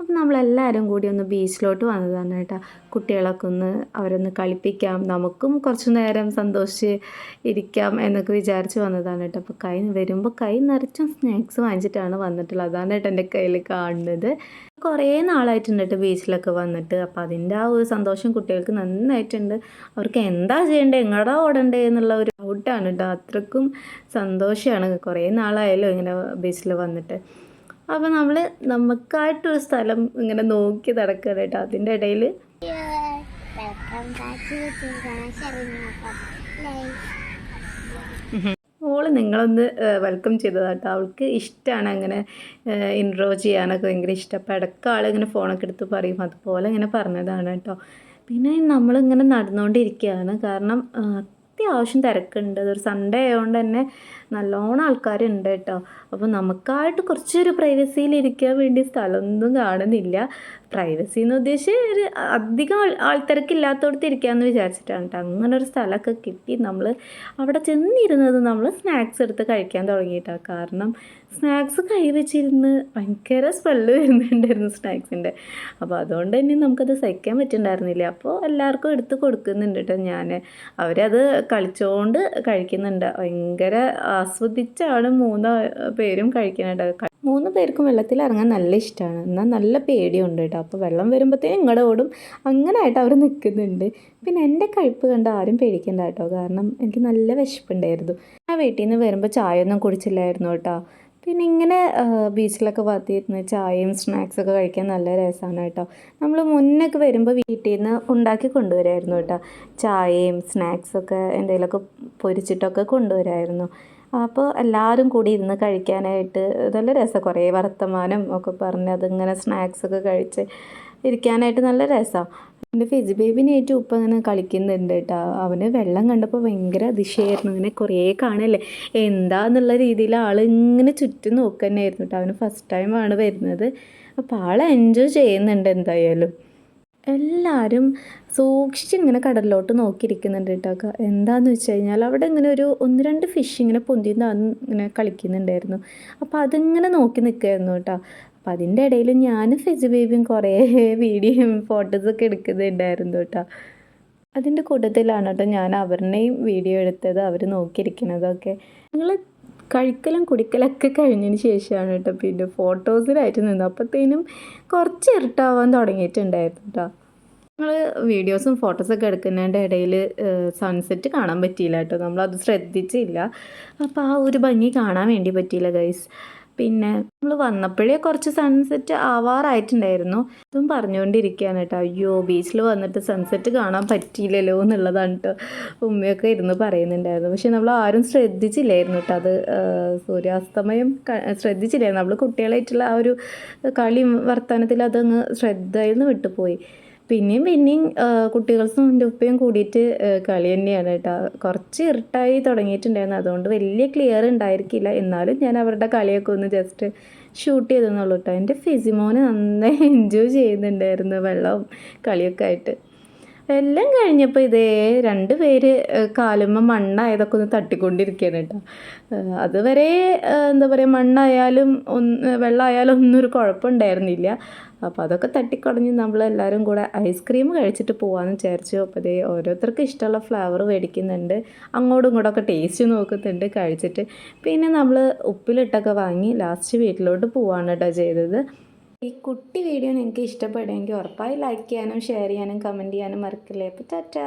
അപ്പം നമ്മളെല്ലാവരും കൂടി ഒന്ന് ബീച്ചിലോട്ട് വന്നതാണ് കേട്ടോ. കുട്ടികളൊക്കെ ഒന്ന് അവരൊന്ന് കളിപ്പിക്കാം നമുക്കും കുറച്ച് നേരം സന്തോഷിച്ച് ഇരിക്കാം എന്നൊക്കെ വിചാരിച്ച് വന്നതാണ് കേട്ടോ. അപ്പോൾ കൈ വരുമ്പോൾ കൈ നിറച്ചും സ്നാക്സ് വാങ്ങിച്ചിട്ടാണ് വന്നിട്ടുള്ളത്. അതാണ് കേട്ടോ എന്റെ കയ്യിൽ കാണുന്നത്. കുറേ നാളായിട്ടുണ്ട് കേട്ടോ ബീച്ചിലൊക്കെ വന്നിട്ട്. അപ്പോൾ അതിന്റെ ആ ഒരു സന്തോഷം കുട്ടികൾക്ക് നന്നായിട്ടുണ്ട്. അവർക്ക് എന്താ ചെയ്യേണ്ടത് എങ്ങടാ ഓടണ്ടേ എന്നുള്ള ഒരു ഡൗട്ടാണ് കേട്ടോ. അത്രക്കും സന്തോഷമാണ്. കുറേ നാളായല്ലോ ഇങ്ങനെ ബീച്ചിൽ വന്നിട്ട്. അപ്പോൾ നമ്മൾ നമുക്കായിട്ടൊരു സ്ഥലം ഇങ്ങനെ നോക്കി നടക്കുകയാണ് കേട്ടോ. അതിന്റെ ഇടയിൽ മോൾ നിങ്ങളൊന്ന് വെൽക്കം ചെയ്തതാട്ടോ അവൾക്ക് ഇഷ്ടമാണ് അങ്ങനെ ഇൻട്രോ ചെയ്യാനൊക്കെ ഭയങ്കര ഇഷ്ടം. അപ്പോൾ ഇടയ്ക്ക് ആളിങ്ങനെ ഫോണൊക്കെ എടുത്ത് പറയും. അതുപോലെ ഇങ്ങനെ പറഞ്ഞതാണ് കേട്ടോ. പിന്നെ നമ്മളിങ്ങനെ നടന്നുകൊണ്ടിരിക്കുകയാണ്. കാരണം അത്യാവശ്യം തിരക്കുണ്ട്. അതൊരു സൺഡേ ആയതുകൊണ്ട് തന്നെ നല്ലോണം ആൾക്കാരുണ്ട് കേട്ടോ അപ്പോൾ നമുക്കായിട്ട് കുറച്ചൊരു പ്രൈവസിയിൽ ഇരിക്കാൻ വേണ്ടി സ്ഥലമൊന്നും കാണുന്നില്ല. പ്രൈവസി എന്ന് ഉദ്ദേശിച്ച് ഒരു അധികം ആൾ ആൾത്തിരക്കില്ലാത്തടത്ത് ഇരിക്കാമെന്ന് വിചാരിച്ചിട്ടാണ് കേട്ടോ അങ്ങനെ ഒരു സ്ഥലമൊക്കെ കിട്ടി. നമ്മൾ അവിടെ ചെന്നിരുന്നത് നമ്മൾ സ്നാക്സ് എടുത്ത് കഴിക്കാൻ തുടങ്ങിയിട്ടാണ് കാരണം സ്നാക്സ് കൈ വെച്ചിരുന്ന് ഭയങ്കര സ്മെല്ല് വരുന്നുണ്ടായിരുന്നു സ്നാക്സിന്റെ അപ്പോൾ അതുകൊണ്ട് തന്നെ നമുക്കത് സഹിക്കാൻ പറ്റുന്നുണ്ടായിരുന്നില്ല അപ്പോൾ എല്ലാവർക്കും എടുത്ത് കൊടുക്കുന്നുണ്ട് കേട്ടോ ഞാൻ അവരത് കളിച്ചുകൊണ്ട് കഴിക്കുന്നുണ്ട്. ഭയങ്കര ആസ്വദിച്ചാണ് മൂന്ന് പേരും കഴിക്കുന്നുണ്ട് മൂന്ന് പേർക്കും വെള്ളത്തിൽ ഇറങ്ങാൻ നല്ല ഇഷ്ടമാണ് എന്നാൽ നല്ല പേടിയുണ്ട് കേട്ടോ അപ്പോൾ വെള്ളം വരുമ്പോഴത്തേനും ഇങ്ങോട്ട് ഓടും. അങ്ങനെ ആയിട്ട് അവർ നിൽക്കുന്നുണ്ട് പിന്നെ എന്റെ കഴിപ്പ് കണ്ട് ആരും പേടിക്കണ്ട കേട്ടോ കാരണം എനിക്ക് നല്ല വിശപ്പുണ്ടായിരുന്നു. ഞാൻ വീട്ടിൽ നിന്ന് വരുമ്പോൾ ചായ ഒന്നും കുടിച്ചില്ലായിരുന്നു കേട്ടോ പിന്നെ ഇങ്ങനെ ബീച്ചിലൊക്കെ വന്നിരുന്ന് ചായയും സ്നാക്സൊക്കെ കഴിക്കാൻ നല്ല രസമാണ് കേട്ടോ നമ്മൾ മുന്നൊക്കെ വരുമ്പോൾ വീട്ടിൽ നിന്ന് ഉണ്ടാക്കി കൊണ്ടുവരായിരുന്നു കേട്ടോ ചായയും സ്നാക്സൊക്കെ എന്തെങ്കിലുമൊക്കെ പൊരിച്ചിട്ടൊക്കെ കൊണ്ടുവരായിരുന്നു. അപ്പോൾ എല്ലാവരും കൂടി ഇരുന്ന് കഴിക്കാനായിട്ട് നല്ല രസം. കുറേ വർത്തമാനം ഒക്കെ പറഞ്ഞ് അതിങ്ങനെ സ്നാക്സൊക്കെ കഴിച്ച് ഇരിക്കാനായിട്ട് നല്ല രസമാണ് എന്റെ ഫിജി ബേബിനായിട്ട് ഉപ്പ അങ്ങനെ കളിക്കുന്നുണ്ട് കേട്ടോ അവന് വെള്ളം കണ്ടപ്പോൾ ഭയങ്കര അതിശയായിരുന്നു. ഇങ്ങനെ കുറേ കാണല്ലേ? എന്താന്നുള്ള രീതിയിൽ ആൾ ഇങ്ങനെ ചുറ്റും നോക്കുക തന്നെയായിരുന്നു കേട്ടോ അവന് ഫസ്റ്റ് ടൈമാണ് വരുന്നത്. അപ്പോൾ ആൾ എൻജോയ് ചെയ്യുന്നുണ്ട് എന്തായാലും. എല്ലാവരും സൂക്ഷിച്ച് ഇങ്ങനെ കടലിലോട്ട് നോക്കിയിരിക്കുന്നുണ്ട് കേട്ടോ. എന്താണെന്ന് വെച്ച് കഴിഞ്ഞാൽ അവിടെ ഇങ്ങനെ ഒരു ഒന്ന് രണ്ട് ഫിഷ് ഇങ്ങനെ പൊന്തി ഇങ്ങനെ കളിക്കുന്നുണ്ടായിരുന്നു. അപ്പോൾ അതിങ്ങനെ നോക്കി നിൽക്കുമായിരുന്നു കേട്ടോ. അപ്പോൾ അതിന്റെ ഇടയിൽ ഞാനും ഫെജ് ബേബിയും കുറേ വീഡിയോയും ഫോട്ടോസൊക്കെ എടുക്കുന്നുണ്ടായിരുന്നു കേട്ടോ. അതിന്റെ കൂട്ടത്തിലാണ് കേട്ടോ ഞാൻ അവരുടെയും വീഡിയോ എടുത്തത് അവർ നോക്കിയിരിക്കുന്നതൊക്കെ ഞങ്ങൾ കഴിക്കലും കുടിക്കലൊക്കെ കഴിഞ്ഞതിന് ശേഷമാണ് കേട്ടോ പിന്നെ ഫോട്ടോസിലായിട്ട് നിന്നത്. അപ്പോഴത്തേനും കുറച്ച് ഇരട്ടാവാൻ തുടങ്ങിയിട്ടുണ്ടായിരുന്നു കേട്ടോ നമ്മൾ വീഡിയോസും ഫോട്ടോസൊക്കെ എടുക്കുന്നതിന്റെ ഇടയിൽ സൺസെറ്റ് കാണാൻ പറ്റിയില്ല കേട്ടോ നമ്മളത് ശ്രദ്ധിച്ചില്ല. അപ്പോൾ ആ ഒരു ഭംഗി കാണാൻ വേണ്ടി പറ്റിയില്ല ഗൈസ് പിന്നെ നമ്മൾ വന്നപ്പോഴേ കുറച്ച് സൺസെറ്റ് ആവാറായിട്ടുണ്ടായിരുന്നു. അതും പറഞ്ഞുകൊണ്ടിരിക്കുകയാണ് കേട്ടോ. അയ്യോ ബീച്ചിൽ വന്നിട്ട് സൺസെറ്റ് കാണാൻ പറ്റിയില്ലല്ലോ എന്നുള്ളതാണ് കേട്ടോ ഉമ്മയൊക്കെ ഇരുന്ന് പറയുന്നുണ്ടായിരുന്നു. പക്ഷെ നമ്മൾ ആരും ശ്രദ്ധിച്ചില്ലായിരുന്നു കേട്ടോ അത്. സൂര്യാസ്തമയം ശ്രദ്ധിച്ചില്ലായിരുന്നു. നമ്മൾ കുട്ടികളായിട്ടുള്ള ആ ഒരു കളി വർത്തമാനത്തിൽ അതങ്ങ് ശ്രദ്ധയിൽ നിന്ന് വിട്ടുപോയി. പിന്നെയും പിന്നെയും കുട്ടികൾക്കും എന്റെ ഉപ്പയും കൂടിയിട്ട് കളി തന്നെയാണ് കേട്ടോ. കുറച്ച് ഇരുട്ടായി തുടങ്ങിയിട്ടുണ്ടായിരുന്നു. അതുകൊണ്ട് വലിയ ക്ലിയർ ഉണ്ടായിരിക്കില്ല. എന്നാലും ഞാൻ അവരുടെ കളിയൊക്കെ ഒന്ന് ജസ്റ്റ് ഷൂട്ട് ചെയ്തെന്നുള്ളൂ കേട്ടോ. എന്റെ ഫിസിമോന് നന്നായി എൻജോയ് ചെയ്യുന്നുണ്ടായിരുന്നു വെള്ളവും കളിയൊക്കെ ആയിട്ട്. എല്ലാം കഴിഞ്ഞപ്പോൾ ഇതേ രണ്ട് പേര് കാലുമ്മ മണ്ണായതൊക്കെ ഒന്ന് തട്ടിക്കൊണ്ടിരിക്കുകയാണ് കേട്ടോ. അതുവരെ എന്താ പറയുക മണ്ണായാലും ഒന്ന് വെള്ളമായാലും ഒന്നും ഒരു കുഴപ്പമുണ്ടായിരുന്നില്ല. അപ്പോൾ അതൊക്കെ തട്ടിക്കുടഞ്ഞ് നമ്മളെല്ലാവരും കൂടെ ഐസ്ക്രീം കഴിച്ചിട്ട് പോകാമെന്ന് വിചാരിച്ചു. അപ്പോൾ ഇതേ ഓരോരുത്തർക്ക് ഇഷ്ടമുള്ള ഫ്ലേവർ മേടിക്കുന്നുണ്ട്. അങ്ങോട്ടും ഇങ്ങോട്ടൊക്കെ ടേസ്റ്റ് നോക്കുന്നുണ്ട് കഴിച്ചിട്ട്. പിന്നെ നമ്മൾ ഉപ്പിലിട്ടൊക്കെ വാങ്ങി ലാസ്റ്റ് വീട്ടിലോട്ട് പോവാണ് കേട്ടോ ചെയ്തത്. ഈ കുട്ടി വീഡിയോ നിങ്ങൾക്ക് ഇഷ്ടപ്പെടുമെങ്കിൽ ഉറപ്പായി ലൈക്ക് ചെയ്യാനും ഷെയർ ചെയ്യാനും കമന്റ് ചെയ്യാനും മറക്കില്ലേ. അപ്പോൾ ടാറ്റ.